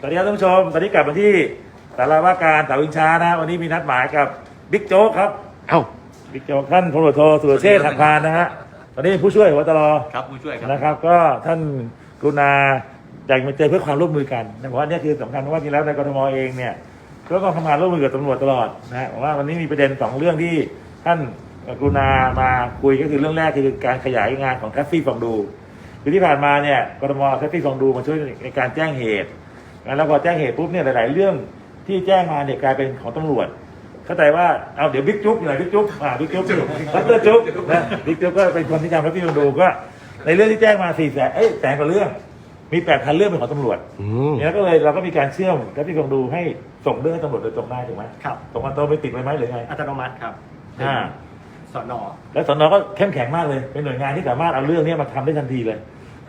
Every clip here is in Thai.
สวัสดีครับท่านผู้ชม ตอนนี้กลับมาที่สาราว่าการสาวินชานะ วันนี้มีนัดหมายกับบิ๊กโจ๊กครับเอ้าบิ๊กโจ๊กท่านพลตำรวจโทสุรเชษฐ์หักพานนะฮะตอนนี้ผู้ช่วยหัวตลอครับผู้ช่วยครับนะครับ ก็ท่านกรุณาอยากมาเจอเพื่อความร่วมมือกันนะผมว่าเนี่ยคือสำคัญเพราะว่าจริงแล้วในกรทมเองเนี่ยก็ต้องทำงานร่วมมือกับตำรวจตลอดนะฮะผมว่าวันนี้มีประเด็นสองเรื่องที่ท่านกรุณามาคุยก็คือเรื่องแรกคือการขยายงานของแท็กซี่ฟองดูคือที่ผ่านมาเนี่ยกรทมแท็กซี่ฟองดูมาช่วยในการแจ้งเหตุ แล้วพอแจ้งเหตุปุ๊บเนี่ยหลาย ๆ เรื่องที่แจ้งมาเนี่ยกลายเป็นของตำรวจ เข้าใจว่าเอาเดี๋ยวบิ๊กจุ๊บอยู่ไหนบิ๊กจุ๊บอ่าบิ๊กจุ๊บพัตเตอร์จุ๊บนะบิ๊กจุ๊บก็เป็นคนที่ทำแท็กซี่ฟองดูก็ ในเรื่องที่แจ้งมาสี่แสนเอ้ยแสนกว่าเรื่อง มีแปดพันเรื่องเป็นของตำรวจอืมเนี่ยก็เลยเราก็มีการเชื่อมแท็กซี่ฟองดูให้ส่งเรื่องให้ตำรวจโดยตรงได้ถูกไหมครับส่งอัตโนมัติไปไหมหรือไงอัตโนมัติครับอ่าสอนอแล้วสนก็เข้มแข็งมากเลย เป็นหน่วยงานที่สามารถเอาเรื่องนี้มาทำได้ทันทีเลย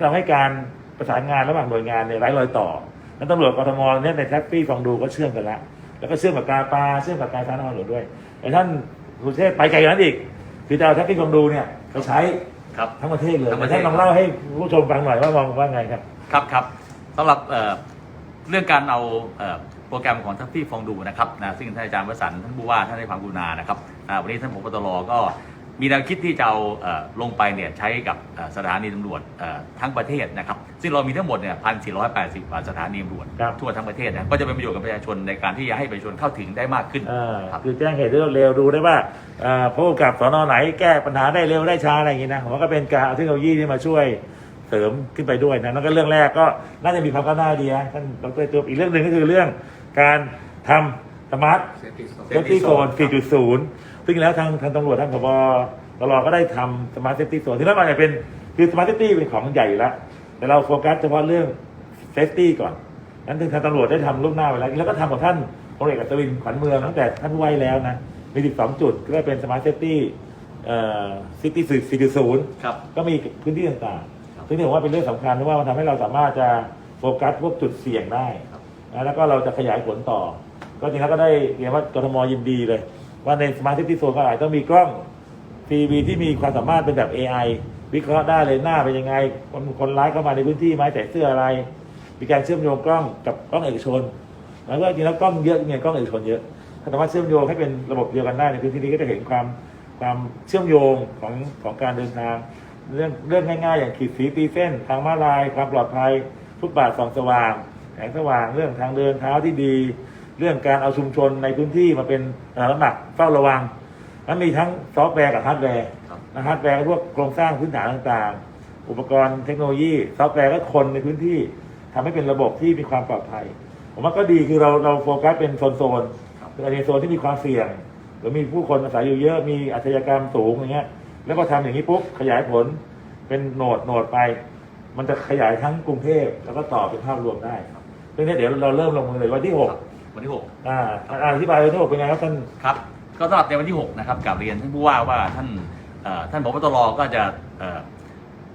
ทำให้การประสานงานระหว่างหน่วยงานเนี่ยไร้รอยต่อ แล้วตำรวจกทมเนี่ยในแท็กซี่ฟังดูก็เชื่อมกันแล้วแล้วก็เชื่อมกับการปลาเชื่อมกับการสาธารณสุขด้วยไอ้ท่านสุเชษฐ์ไปไกลกว่านั้นอีกคือจะเอาแท็กซี่ฟังดูเนี่ยไปใช้ครับ ทั้งประเทศเลยทั้งประเทศ ท่านลองเล่าให้ผู้ชมฟังหน่อยว่ามองว่าไงครับ ครับครับสำหรับเอ่อเรื่องการเอาเอ่อโปรแกรมของทัพที่ฟองดูนะครับนะซึ่งท่านอาจารย์วสันต์ท่านผู้ว่าท่านได้ความกรุณานะครับอ่าวันนี้ท่านผบตรก็มีแนวคิดที่จะเอาเอ่อลงไปเนี่ยใช้กับเอ่อสถานีตำรวจเอ่อทั้งประเทศนะครับ ซึ่งเรามีทั้งหมดเนี่ยพันสี่ร้อยแปดสิบสถานีตำรวจครับ ทั่วทั้งประเทศนะก็จะเป็นประโยชน์กับประชาชนในการที่จะให้ประชาชนเข้าถึงได้มากขึ้น อ่าครับ คือแจ้งเหตุได้เร็วดูได้ว่าอ่าผู้กำกับสอนอไหนแก้ปัญหาได้เร็วได้ช้าอะไรอย่างนี้นะผมว่าก็เป็นการเอาเทคโนโลยีที่มาช่วยเสริมขึ้นไปด้วยนะแล้วก็เรื่องแรกก็น่าจะมีความก้าวหน้าดีนะท่านดรจุ๊บอีกเรื่องหนึ่งก็คือเรื่องการทำสมาร์ท เซฟตี้โซน4.0 ซึ่งแล้วทางทางตำรวจทางพบตรก็ได้ทำสมาร์ทเซฟตี้โซนที่นั่นมันจะเป็นคือสมาร์ทเซฟตี้เป็นของใหญ่อยู่แล้ว แต่เราโฟกัสเฉพาะเรื่องเซฟตี้ก่อน นั้นทางตำรวจได้ทำล่วงหน้าไว้แล้ว แล้วก็ทำกับท่านพลเอกอัศวินขวัญเมืองตั้งแต่ท่านผู้ว่าแล้วนะ มี 12 จุดก็เป็นสมาร์ทเซฟตี้เอ่อซิตี้4.0ครับ ก็มีพื้นที่ต่างครับๆซึ่งนี่ผมว่าเป็นเรื่องสำคัญเพราะว่ามันทำให้เราสามารถจะโฟกัสพวกจุดเสี่ยงได้ครับนะแล้วก็เราจะขยายผลต่อ ก็จริงแล้วก็ได้เรียนว่ากทมยินดีเลย ว่าในสมาร์ทซิตี้โซนก็อาจต้องมีกล้องทีวีที่มีความสามารถเป็นแบบ AI วิเคราะห์ได้เลยหน้าเป็นยังไง คนคนร้ายเข้ามาในพื้นที่ไหมแต่เสื้ออะไร มีการเชื่อมโยงกล้องกับกล้องเอกชนแล้วก็จริงแล้วกล้องเยอะไงกล้องเอกชนเยอะถ้าสามารถเชื่อมโยงให้เป็นระบบเดียวกันได้ในพื้นที่นี้ก็จะเห็นความความเชื่อมโยงของของการเดินทาง เรื่องเรื่องง่ายๆ อย่างขีดสีตีเส้น ทางม้าลาย ความปลอดภัยฟุตบาทส่องสว่างแสงสว่าง เรื่องทางเดินเท้าที่ดี เรื่องการเอาชุมชนในพื้นที่มาเป็นสถานหนักเฝ้าระวังนั้นมีทั้งซอฟต์แวร์กับฮาร์ดแวร์ นะฮาร์ดแวร์ก็พวกโครงสร้างพื้นฐานต่างๆ อุปกรณ์เทคโนโลยีซอฟต์แวร์ก็คนในพื้นที่ทำให้เป็นระบบที่มีความปลอดภัย ผมว่าก็ดีคือเราเราโฟกัสเป็นโซนๆเป็นในโซนที่มีความเสี่ยงหรือมีผู้คนอาศัยอยู่เยอะมีอาชญากรรมสูงอย่างเงี้ย แล้วก็ทำอย่างนี้ปุ๊บขยายผลเป็นโหนดโหนดไป มันจะขยายทั้งกรุงเทพแล้วก็ต่อเป็นภาพรวมได้ซึ่งเนี่ยเดี๋ยวเราเริ่มลงมือเลยวันที่หกครับวันที่หกอ่าอ่าอธิบายวันที่หกเป็นไงครับท่านครับ ก็สำหรับในวันที่6นะครับกลับเรียนท่านผู้ว่าว่าท่านเอ่อ ท่านผบตรก็จะเอ่อ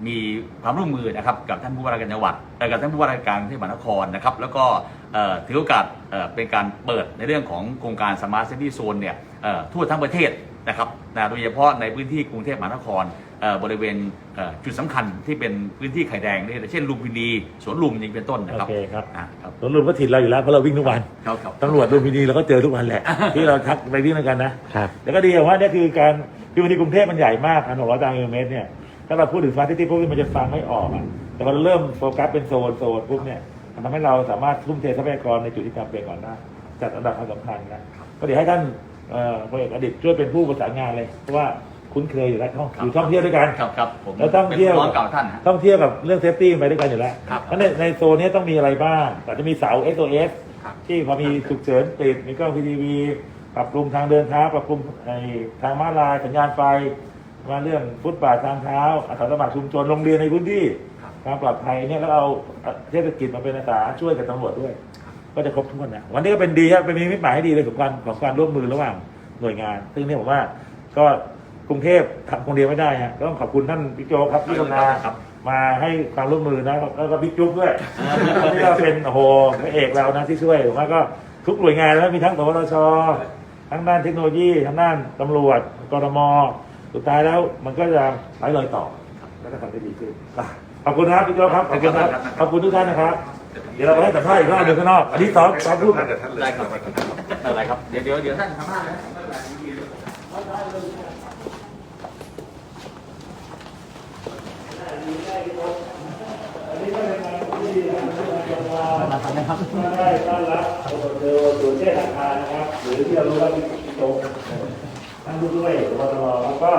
มีความร่วมมือนะครับกับท่านผู้ว่าราชการจังหวัดเอ่อกับท่านผู้ว่าราชการกรุงเทพมหานครนะครับ แล้วก็เอ่อถือโอกาสเอ่อเป็นการเปิดในเรื่องของโครงการสมาร์ทซิตี้โซนเนี่ยเอ่อทั่วทั้งประเทศนะครับนะโดยเฉพาะในพื้นที่กรุงเทพมหานครเอ่อบริเวณเอ่อจุดสำคัญที่เป็นพื้นที่ไข่แดงนี่เช่นลุมพินีสวนลุมอย่างนี้เป็นต้นนะครับโอเคครับอ่าครับสวนลุมก็ถิ่นเราอยู่แล้วเพราะเราวิ่งทุกวันครับครับตำรวจลุมพินีเราก็เจอทุกวันแหละที่เราทักไปวิ่งด้วยกันนะครับแล้วก็ดีอย่างว่าเนี่ยคือการ คือวันนี้กรุงเทพมันใหญ่มากพันหกร้อยตารางกิโลเมตรเนี่ยถ้าเราพูดถึงสมาร์ทซิตี้พวกนี้มันจะฟังไม่ออกอะแต่พอเราเริ่มโฟกัสเป็นโซนโซนปุ๊บเนี่ยมันทำให้เราสามารถทุ่มเททรัพยากรในจุดที่จำเป็นก่อนได้จัดอันดับความสำคัญนะก็เดี๋ยวให้ท่านเอ่อพลเอกอดิตช่วยเป็นผู้ประสานงานเลยเพราะว่าคุ้นเคยอยู่แล้วท่องอยู่ท่องเที่ยวด้วยกันครับครับผมแล้วต้องเที่ยวป็นน้องเก่าท่านฮะท่องเที่ยวกับเรื่องเซฟตี้ไปด้วยกันอยู่แล้วครับเพราะในในโซนนี้ต้องมีอะไรบ้างอาจจะมีเสา SOS ครับที่พอมีฉุกเฉินติดมีกล้อง PTV ปรับปรุงทางเดินเท้าปรับปรุงทางม้าลายสัญญาณไฟมาเรื่องฟุตบาททางเท้าอาสาสมัครชุมชนโรงเรียนในพื้นที่ความปลอดภัยเนี่ยแล้วเอาเทศกิจมาเป็นอาสาช่วยกับตำรวจด้วย ก็จะครบทุกคนนะวันนี้ก็เป็นดีครับเป็นมีมิตรหมายที่ดีเลยของการของการร่วมมือระหว่างหน่วยงาน ซึ่งเนี่ยผมว่าก็กรุงเทพทำคนเดียวไม่ได้ฮะก็ต้องขอบคุณท่านบิ๊กโจครับที่กรุณามาให้ความร่วมมือนะแล้วก็บิ๊กจุ๊บด้วยที่เราเป็นโอ้โหพระเอกเรานะที่ช่วยผมว่าก็ทุกหน่วยงานแล้วมีทั้งสวทช ทั้งด้านเทคโนโลยีทั้งด้านตำรวจกรมสุดท้ายแล้วมันก็จะไร้รอยต่อแล้วก็ทำได้ดีขึ้นขอบคุณครับพี่โจครับขอบคุณครับขอบคุณทุกท่านนะครับ เดี๋ยวเราไปให้สัมภาษณ์อีกรอบหนึ่งข้างนอกอันนี้ซ้อมซ้อมพูดน่าจะท่านเลยได้ครับอะไรครับเดี๋ยวเดี๋ยวเดี๋ยวท่านทำหน้าเลย ได้ต้อนรับโดยศูนย์เชษฐาคารนะครับ หรือที่เรารู้ว่าพี่โจ๊กท่านผู้ช่วยพบตรแล้วก็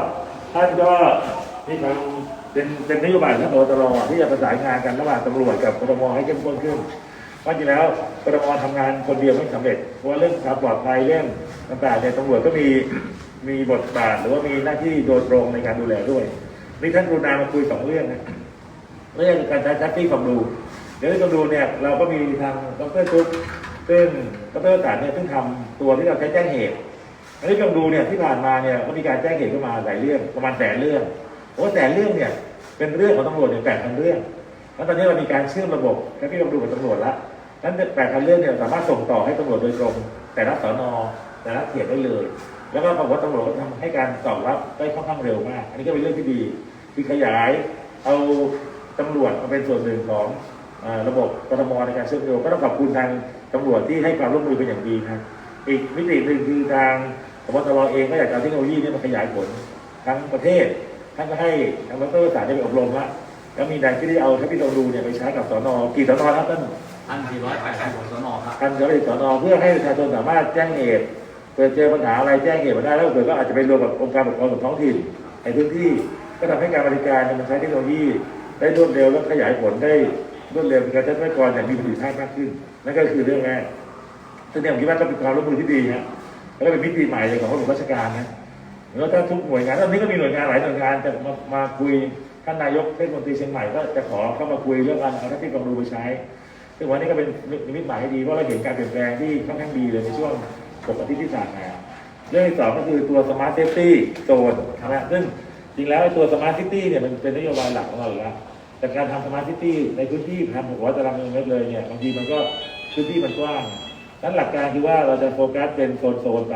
ท่านก็นี่ครับเป็นเป็นนโยบายของท่านพบตรที่จะประสานงานกันระหว่างตำรวจกับกทมให้เข้มข้นขึ้นเพราะจริงแล้วกทมทำงานคนเดียวไม่สำเร็จเพราะว่าเรื่องความปลอดภัยเรื่องต่างๆเนี่ยตำรวจก็มีมีบทบาทหรือว่ามีหน้าที่โดยตรงในการดูแลด้วยนี่ท่านรุณามาคุยสองเรื่องนะเรื่องการใช้ชัตตี้คอมดู เดี๋ยวที่คอมดูเนี่ยเราก็มีทางดรทุกซึ่งดรสารเนี่ยซึ่งทำตัวที่เราใช้แจ้งเหตุอันนี้คอมดูเนี่ยที่ผ่านมาเนี่ยก็มีการแจ้งเหตุเข้ามาหลายเรื่องประมาณแสนเรื่องเพราะแสนเรื่องเนี่ยเป็นเรื่องของตำรวจเนี่ยแปดพันเรื่อง แล้วตอนนี้เรามีการเชื่อมระบบแค่ที่คอมดูกับตำรวจละนั้นแปดพันเรื่องเนี่ยสามารถส่งต่อให้ตำรวจโดยตรง แต่ละสอนอแต่ละเขตได้เลย แล้วก็ปรากฏว่าตำรวจทำให้การตอบรับได้ค่อนข้างเร็วมาก อันนี้ก็เป็นเรื่องที่ดี คือขยายเอาตำรวจมาเป็นส่วนหนึ่งของ ระบบกทมในการเชื่อมโยงก็ต้องขอบคุณทางตำรวจที่ให้ความร่วมมือเป็นอย่างดีนะอีกมิติหนึ่งคือทางพบตรเองก็อยากจะเอาเทคโนโลยีนี้มาขยายผลทั้งประเทศท่านก็ให้ทางดรสารได้ไปอบรมละแล้วมีแนวที่ได้เอาเทคโนโลยีเนี่ยไปใช้กับสนกี่สนครับท่านอันสี่ร้อยแปดสิบหกสนครับท่านจะไปสนเพื่อให้ประชาชนสามารถแจ้งเหตุเกิดเจอปัญหาอะไรแจ้งเหตุมาได้แล้วเกิดก็อาจจะไปรวมกับองค์การปกครองส่วนท้องถิ่นในพื้นที่ก็ทำให้การบริการเนี่ยมันใช้เทคโนโลยีได้รวดเร็วและขยายผลได้ รวดเร็วการใช้ทรัพยากรอย่างมีประสิทธิภาพมากขึ้นนั่นก็คือเรื่องแรกซึ่งเนี่ยผมคิดว่าต้องเป็นความร่วมมือที่ดีฮะแล้วก็เป็นมิติใหม่เลยของระบบราชการนะแล้วถ้าทุกหน่วยงานตอนนี้ก็มีหน่วยงานหลายหน่วยงานจะมามาคุยท่านนายกเทศมนตรีเชียงใหม่ก็จะขอเข้ามาคุยเรื่องการเอาทัพที่กองดูไปใช้ซึ่งวันนี้ก็เป็นนิมิตหมายที่ดีเพราะเราเห็นการเปลี่ยนแปลงที่ค่อนข้างดีเลยในช่วงหกอาทิตย์ที่ผ่านมาเรื่องที่สองก็คือตัว smart safety zone นะซึ่งจริงแล้วตัว smart city เนี่ยมันเป็นนโยบายหลักของเราอยู่แล้ว แต่การทำสมาร์ทซิตี้ในพื้นที่พันหกร้อยตารางกิโลเมตรเลยเนี่ยบางทีมันก็พื้นที่มันกว้างนั้นหลักการคือว่าเราจะโฟกัสเป็นโซนๆไป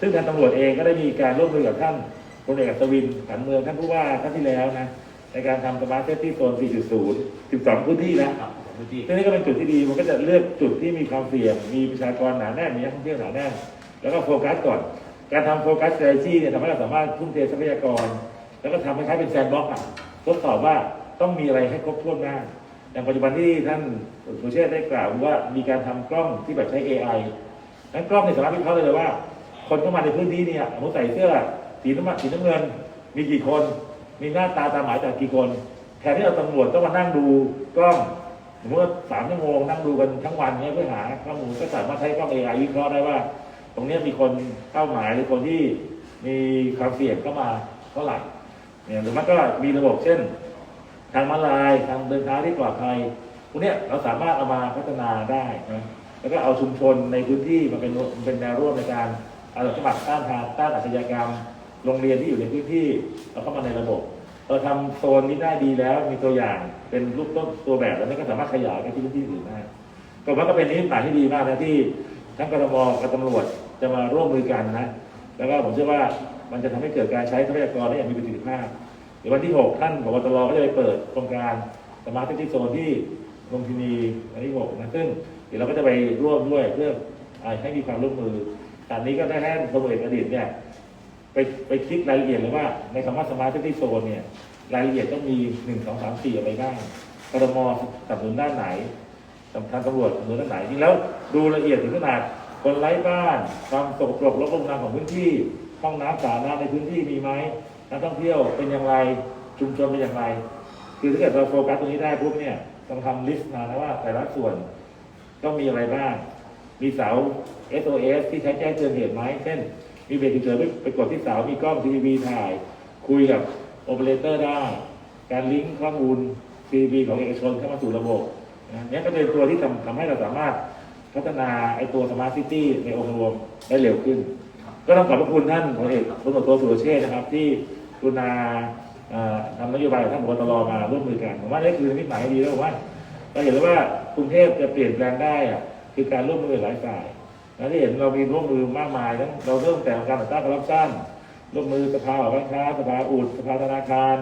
ซึ่งทางตำรวจเองก็ได้มีการร่วมมือกับท่านพลเอกอัศวินผันเมืองท่านผู้ว่าท่านที่แล้วนะในการทำสมาร์ทเซฟตี้โซน 4.0 12 พื้นที่นะครับพื้นที่ซึ่งนี่ก็เป็นจุดที่ดี มันก็จะเลือกจุดที่มีความเสี่ยง มีประชากรหนาแน่น มีนักท่องเที่ยวหนาแน่น แล้วก็โฟกัสก่อน การทำโฟกัส strategy เนี่ยทำให้เราสามารถทุ่มเททรัพยากร แล้วก็ทำให้คล้ายเป็นแซนด์บ็อกซ์อะทดสอบว่า ต้องมีอะไรให้ครบถ้วนบ้าอย่างปัจจุบันที่ท่านสุเชษได้กล่าวว่ามีการทำกล้องที่แบบใช้ AI นั้นกล้องเนี่ยสามารถวิเคราะห์ได้เลยว่า คนเข้ามาในพื้นที่เนี่ยมมติใส่เสื้อสีน้ำมันสีน้ำเงิน มีกี่คน มีหน้าตาตามหมายจากกี่คน แทนที่เราตำรวจต้องมานั่งดูกล้องสมมติว่าสามชั่วโมงนั่งดูกันทั้งวันเนี้ยเพื่อหาข้อมูลก็สามารถใช้กล้อง AI วิเคราะห์ได้ว่า ตรงนี้มีคนเป้าหมายหรือคนที่มีความเสี่ยงเข้ามาเท่าไหร่เนี่ยหรือมันก็มีระบบเช่น ทางมาลายทางเดินเท้าที่ปลอดภัยพวกเนี้ยเราสามารถเอามาพัฒนาได้นะแล้วก็เอาชุมชนในพื้นที่มาเป็นเป็นแนวร่วมในการอาสาสมัครต้านทานต้านอาชญากรรม โรงเรียนที่อยู่ในพื้นที่เราเข้ามาในระบบเราทำโซนนี้ได้ดีแล้วมีตัวอย่างเป็นรูปต้นตัวแบบแล้วนี่ก็สามารถขยายไปที่พื้นที่อื่นได้ก็ว่าก็เป็นนิมิตหมายที่ดีมากนะที่ทั้งกรมกับตำรวจจะมาร่วมมือกันนะ แล้วก็ผมเชื่อว่ามันจะทำให้เกิดการใช้ทรัพยากรได้อย่างมีประสิทธิภาพ เดี๋ยววันที่ 6 ท่านผบตรก็จะไปเปิดโครงการสมาร์ทซิตี้โซนที่ลงพินีวันที่ 6 นะ ซึ่งเดี๋ยวเราก็จะไปร่วมด้วยเพื่อให้มีความร่วมมือตอนนี้ก็ได้ให้ท่านพลเอกอดีตเนี่ยไปไปคิดรายละเอียดเลยว่าในคำว่าสมาร์ทซิตี้โซนเนี่ยรายละเอียดต้องมีหนึ่งสองสามสี่อะไรบ้างกรมสนับสนุนด้านไหนทางตำรวจสนับสนุนด้านไหนจริงแล้วดูละเอียดถึงขนาดคนไร้บ้านความสกปรกรกรุงรังของพื้นที่ห้องน้ำสาธารณะในพื้นที่มีไหม นักท่องเที่ยวเป็นอย่างไรชุมชนเป็นอย่างไร คือถ้าเกิดเราโฟกัสตรงนี้ได้ปุ๊บเนี่ยต้องทำลิสต์มานะว่าแต่ละส่วนต้องมีอะไรบ้าง มีเสา SOS ที่ใช้แจ้งเตือนเหตุไหมเช่น มีเบรกฉุกเฉินไปไปกดที่เสา มีกล้องทีวีถ่าย คุยกับโอเปอเรเตอร์ได้ การลิงก์ข้อมูลทีวีของเอกชนเข้ามาสู่ระบบนี่ก็เป็นตัวที่ทำทำให้เราสามารถพัฒนาไอ้ตัวสมาร์ทซิตี้ในองค์รวมได้เร็วขึ้น ก็ต้องขอบพระคุณท่านพลเอกพลตรวจโทสุรเชษนะครับที่ กรุณาทำนโยบายท่านพบตรมาร่วมมือกันผมว่านี่คือนิมิตหมายที่ดีแล้วผมว่าเราเห็นแล้วว่ากรุงเทพจะเปลี่ยนแปลงได้อะคือการร่วมมือหลายฝ่ายแล้วที่เห็นเรามีร่วมมือมากมายทั้งเราเริ่มแต่การต่อต้านคอร์รัปชันร่วมมือสภาหอการค้าสภาอุดสภาธนาคาร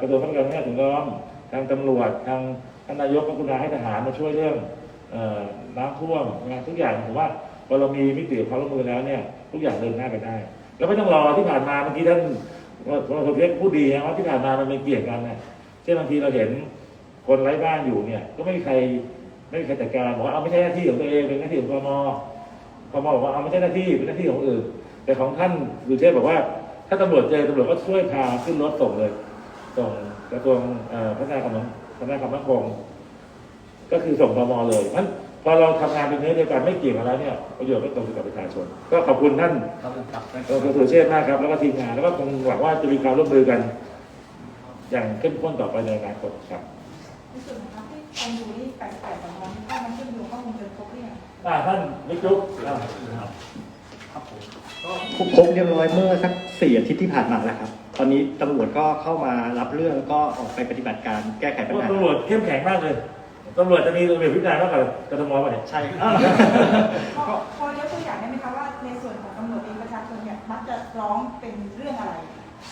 กระทรวงพัฒนาการแม่ถึงน้อมทางตำรวจทางท่านนายกก็กรุณาให้ทหารมาช่วยเรื่องน้ำท่วมงานทุกอย่างผมว่าพอเรามีมิติความร่วมมือแล้วเนี่ยทุกอย่างเดินหน้าไปได้ แล้วไม่ต้องรอที่ผ่านมาเมื่อกี้ท่าน ว่าคนเล็กพูดดีนะว่าที่ผ่านมามันเป็นเกี่ยงกันนะเช่นบางทีเราเห็นคนไร้บ้านอยู่เนี่ย ก็ไม่มีใครไม่มีใครจัดการบอกว่าเอาไม่ใช่หน้าที่ของตัวเองเป็นหน้าที่ของกมกมบอกว่าเอาไม่ใช่หน้าที่เป็นหน้าที่ของอื่น แต่ของท่านสุเทพบอกว่า ถ้าตำรวจเจอตำรวจก็ช่วยพาขึ้นรถส่งเลยส่งกระทรวงอ่อพัฒนาความพัฒนาความมั่นคงก็คือส่งตมเลยเพราะฉะนั้น พอเราทำงานเป็นเนื้อเดียวกันไม่เกี่ยงกันแล้วเนี่ยประโยชน์ก็ตรงกับประชาชน ก็ขอบคุณท่านครับครับเออคุณสุเชษฐ์มากครับแล้วก็ทีมงานแล้วก็คงหวังว่าจะมีความร่วมมือกัน อย่างเข้มข้นต่อไปในอนาคตครับในส่วนของการที่คอมดูนี่แปลกๆของเราที่ถ้ามันขึ้นอยู่ข้อมูลเป็นครบหรือยังอ่าท่านนิกจุ๊กอ่าครบครบเรียบร้อยเมื่อสักสี่อาทิตย์ที่ผ่านมาแล้วครับ ตอนนี้ตำรวจก็เข้ามารับเรื่องก็ออกไปปฏิบัติการแก้ไขปัญหา ตำรวจเข้มแข็งมากเลย ตำรวจจะมีระเบียบวินัยมากกว่ากทมป่ะเนี่ยใช่อ้าวพอพอยกตัวอย่างได้ไหมคะว่าในส่วนของตำรวจเองประชาชนเนี่ยมักจะร้องเป็นเรื่องอะไร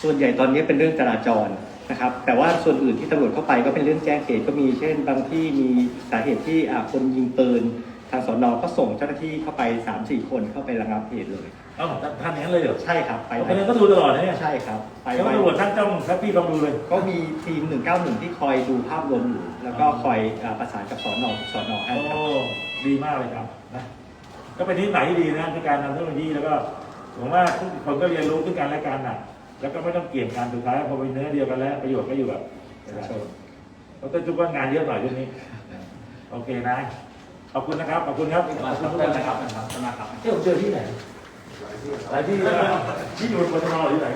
ส่วนใหญ่ตอนนี้เป็นเรื่องจราจรนะครับ แต่ว่าส่วนอื่นที่ตำรวจเข้าไปก็เป็นเรื่องแจ้งเหตุก็มี เช่น บางที่มีสาเหตุที่อ่าคนยิงปืนทางสอนอก็ส่งเจ้าหน้าที่เข้าไป3ามสี่คนเข้าไประงับเหตุเลย เอ้าท่านอย่างนั้นเลยเหรอใช่ครับไปเพไวราะฉะนั้นก็ดูตลอดนะเนี่ยใช่ครับ ไปแล้วไวตำรวจทั้งจ้องแทบพี่ลองดูเลย ก็มีทีม 191 ที่คอยดูภาพรวมอยู่ แล้วก็คอยอ่าประสานกับสอนอสอนอให้โอ้ครับ ดีมากเลยครับนะก็เป็นนิสัยที่ดีนะในการนำเทคโนโลยีแล้วก็ผมว่าทุกคนก็เรียนรู้ซึ่งกันและกันน่ะ แล้วก็ไม่ต้องเกี่ยงกันสุดท้ายพอเป็นเนื้อเดียวกันแล้ว ประโยชน์ก็อยู่กับประชาชนเราต้องจุกว่างานเยอะหน่อยช่วงนี้ โอเคนะขอบคุณนะครับขอบคุณครับขอบคุณทุกคนนะครับที่ผมเจอที่ไหนหลายที่นะที่อยู่บนถนนหรือไหน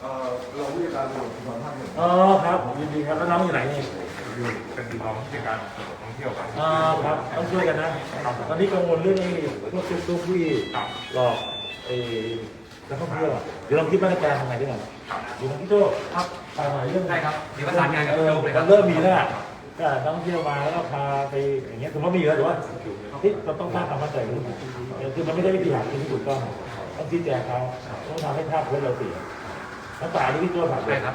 เอ่อเราผู้จัดการตำรวจภูธรภาคหนึ่งอ๋อครับผมยินดีครับแล้วน้องอยู่ไหนนี่ อยู่เป็นรองผู้จัดการตำรวจท่องเที่ยวครับอ่าครับต้องช่วยกันนะ ตอนนี้กังวลเรื่องไอ้พวกซุกซุกที่หลอกไอ้นักท่องเที่ยวอะเดี๋ยวเราคิดมาตรการทำไงดีกว่าเดี๋ยวน้องพี่โจ้ครับทำหน่อยเรื่องได้ครับเดี๋ยวประสานงานกับพี่โจ้เลยครับมันเริ่มมีแล้วอะก็นักท่องเที่ยวมาแล้วก็พาไปอย่างเงี้ยถือว่ามีแล้วแต่ว่าที่เราต้องสร้างความมั่นใจขึ้นคือมันไม่ได้วิธีหาที่ถูกต้องต้องชี้แจงเขาต้องทำให้ภาพพจน์เราเสีย น้ำตาที่พี่โจ้ถามเลใช่ยครับ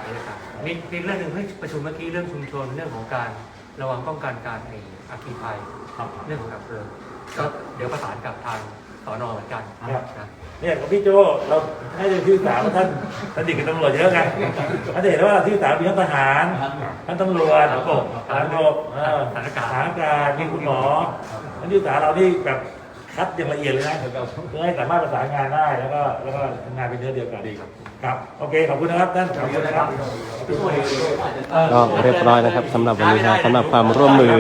มีมีเรื่องหนึ่งที่ประชุมเมื่อกี้เรื่องชุมชนเรื่องของการระวังป้องกันการไอ้อัคคีภัยครับ เรื่องของดับเพลิงก็เดี๋ยวประสานกับทางสอนอเหมือนกันครับ นะ เนี่ยของพี่โจเราให้เรียนที่สามท่านท่านดิกับตำรวจเยอะไงท่านจะเห็นว่าที่สามมีทั้งทหารทั้งตำรวจทหารบกทหารบกเออทหารอากาศมีคุณหมอท่านที่สามเรานี่แบบ คัดอย่างละเอียดเลยนะเพื่อให้สามารถประสานงานได้แล้วก็แล้วก็ทำงานเป็นเนื้อเดียวกันดีครับครับโอเคขอบคุณนะครับท่านขอบคุณนะครับก็เรียบร้อยนะครับสำหรับวันนี้ครับสำหรับความร่วมมือ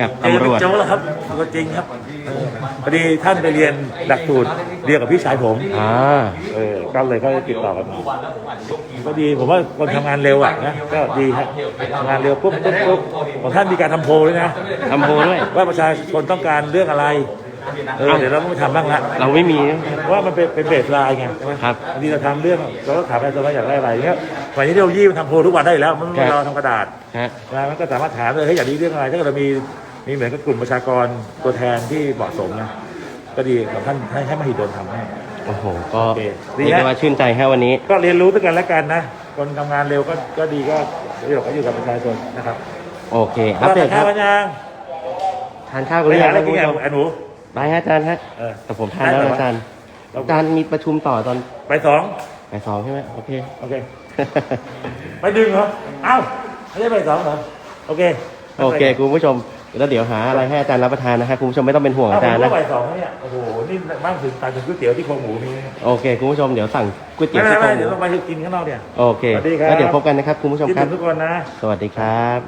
กับตำรวจเจอเป็นโจ้แล้วครับตัวจริงครับเออพอดีท่านไปเรียนหลักสูตรเรียนกับพี่ชายผมอ่าเออก็เลยก็ติดต่อกันมาก็ดีผมว่าคนทำงานเร็วอะนะก็ดีครับทำงานเร็วปุ๊บปุ๊บปุ๊บของท่านมีการทำโพลด้วยนะทำโพลด้วยว่าประชาชนต้องการเรื่องอะไร เออเดี๋ยวเราต้องไปทำบ้างละเราไม่มีนะเพราะว่ามันเป็นเป็นเบสไลน์ไงใช่ไหมครับ บางทีเราทำเรื่องเราก็ถามประชาชนว่าอยากได้อะไรเงี้ยวันนี้เทคโนโลยีมันทำโพลทุกวันได้อยู่แล้ว มันไม่ต้องรอทำกระดาษฮะ นะมันก็สามารถถามเลยเฮ้ยอยากได้เรื่องอะไรถ้าเกิดเรามีมีเหมือนกับกลุ่มประชากรตัวแทนที่เหมาะสมนะก็ดีของท่านให้ให้มหิดลทำให้ โอ้โห ก็โอเคดีเรียกฮะได้ว่าชื่นใจแค่วันนี้ ก็เรียนรู้ด้วยกันและกันนะ คนทำงานเร็วก็ก็ดีก็ประโยชน์ก็อยู่กับประชาชนนะครับโอเค อัปเดตครับข้าวยังทานข้าวกันไปหรือหายังอะไรครับกิคุนณกัผู้ชมนไอ้หนู ไปฮะอาจารย์ฮะเออ แต่ผมทานแล้วนะอาจารย์อาจารย์มีประชุมต่อตอนไปสองบ่ายสองใช่ไหมโอเค โอเค ไปดึงเหรอ เอ้าไม่ได้ไปสองเหรอ โอเคโอเคคุณผู้ชมแล้วเดี๋ยวหาอะไรให้อาจารย์รับประทานนะฮะคุณผู้ชมไม่ต้องเป็นห่วงเอ้าอาผจารมย์ก็นะไปสองแล้วเนี่ย โอ้โห นี่บ้านถึงตายถึงก๋วยเตี๋ยวที่โครงหมูมีโอเคคุณผู้ชมเดี๋ยวสั่งก๋วยเตี๋ไม่ยวไม่ที่โครงหไม่เดี๋ยวมูต้องไปกินข้างนอกเนี่ยโอเคสวัสดีครับแล้วเดี๋ยวพบกันนะครับคุณผู้ชมคิดครัถึบงทุกคนนะ สวัสดีครับ